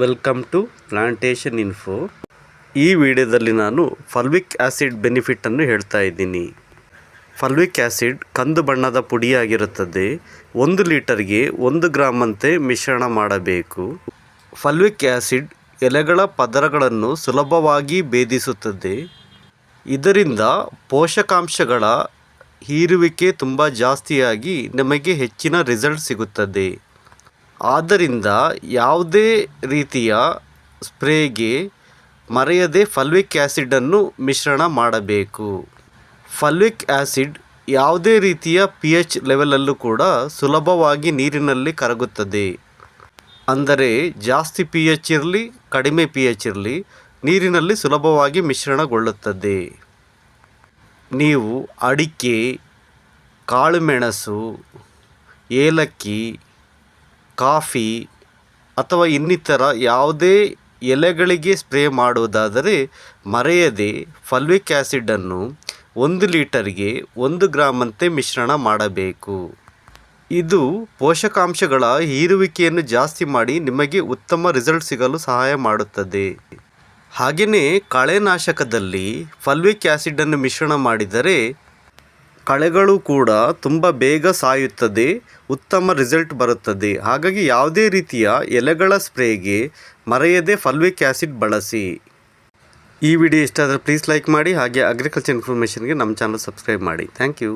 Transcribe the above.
Welcome to plantation info ಈ ವಿಡಿಯೋದಲ್ಲಿ ನಾನು ಫಲ್ವಿಕ್ ಆ್ಯಸಿಡ್ ಬೆನಿಫಿಟನ್ನು ಹೇಳ್ತಾ ಇದ್ದೀನಿ. ಫಲ್ವಿಕ್ ಆ್ಯಸಿಡ್ ಕಂದು ಬಣ್ಣದ ಪುಡಿಯಾಗಿರುತ್ತದೆ. ಒಂದು ಲೀಟರ್ಗೆ ಒಂದು ಗ್ರಾಮಂತೆ ಮಿಶ್ರಣ ಮಾಡಬೇಕು. ಫಲ್ವಿಕ್ ಆ್ಯಸಿಡ್ ಎಲೆಗಳ ಪದರಗಳನ್ನು ಸುಲಭವಾಗಿ ಭೇದಿಸುತ್ತದೆ. ಇದರಿಂದ ಪೋಷಕಾಂಶಗಳ ಹೀರುವಿಕೆ ತುಂಬ ಜಾಸ್ತಿಯಾಗಿ ನಮಗೆ ಹೆಚ್ಚಿನ ರಿಸಲ್ಟ್ ಸಿಗುತ್ತದೆ. ಆದ್ದರಿಂದ ಯಾವುದೇ ರೀತಿಯ ಸ್ಪ್ರೇಗೆ ಮರೆಯದೆ ಫಲ್ವಿಕ್ ಆ್ಯಸಿಡನ್ನು ಮಿಶ್ರಣ ಮಾಡಬೇಕು. ಫಲ್ವಿಕ್ ಆ್ಯಸಿಡ್ ಯಾವುದೇ ರೀತಿಯ ಪಿ ಎಚ್ ಲೆವೆಲಲ್ಲೂ ಕೂಡ ಸುಲಭವಾಗಿ ನೀರಿನಲ್ಲಿ ಕರಗುತ್ತದೆ. ಅಂದರೆ ಜಾಸ್ತಿ ಪಿ ಎಚ್ ಇರಲಿ, ಕಡಿಮೆ ಪಿ ಎಚ್ ಇರಲಿ ನೀರಿನಲ್ಲಿ ಸುಲಭವಾಗಿ ಮಿಶ್ರಣಗೊಳ್ಳುತ್ತದೆ. ನೀವು ಅಡಿಕೆ, ಕಾಳುಮೆಣಸು, ಏಲಕ್ಕಿ ಕಾಫಿ ಅಥವಾ ಇನ್ನಿತರ ಯಾವುದೇ ಎಲೆಗಳಿಗೆ ಸ್ಪ್ರೇ ಮಾಡುವುದಾದರೆ ಮರೆಯದೆ ಫಲ್ವಿಕ್ ಆ್ಯಸಿಡನ್ನು ಒಂದು ಲೀಟರ್ಗೆ ಒಂದು ಗ್ರಾಮಂತೆ ಮಿಶ್ರಣ ಮಾಡಬೇಕು. ಇದು ಪೋಷಕಾಂಶಗಳ ಹೀರುವಿಕೆಯನ್ನು ಜಾಸ್ತಿ ಮಾಡಿ ನಿಮಗೆ ಉತ್ತಮ ರಿಸಲ್ಟ್ ಸಿಗಲು ಸಹಾಯ ಮಾಡುತ್ತದೆ. ಹಾಗೆಯೇ ಕಳೆನಾಶಕದಲ್ಲಿ ಫಲ್ವಿಕ್ ಆ್ಯಸಿಡನ್ನು ಮಿಶ್ರಣ ಮಾಡಿದರೆ ಕಳೆಗಳು ಕೂಡ ತುಂಬ ಬೇಗ ಸಾಯುತ್ತದೆ, ಉತ್ತಮ ರಿಸಲ್ಟ್ ಬರುತ್ತದೆ. ಹಾಗಾಗಿ ಯಾವುದೇ ರೀತಿಯ ಎಲೆಗಳ ಸ್ಪ್ರೇಗೆ ಮರೆಯದೆ ಫಲ್ವಿಕ್ ಆ್ಯಸಿಡ್ ಬಳಸಿ. ಈ ವಿಡಿಯೋ ಇಷ್ಟ ಆದರೆ ಪ್ಲೀಸ್ ಲೈಕ್ ಮಾಡಿ, ಹಾಗೆ ಅಗ್ರಿಕಲ್ಚರ್ ಇನ್ಫಾರ್ಮೇಷನ್ಗೆ ನಮ್ಮ ಚಾನಲ್ ಸಬ್ಸ್ಕ್ರೈಬ್ ಮಾಡಿ. Thank you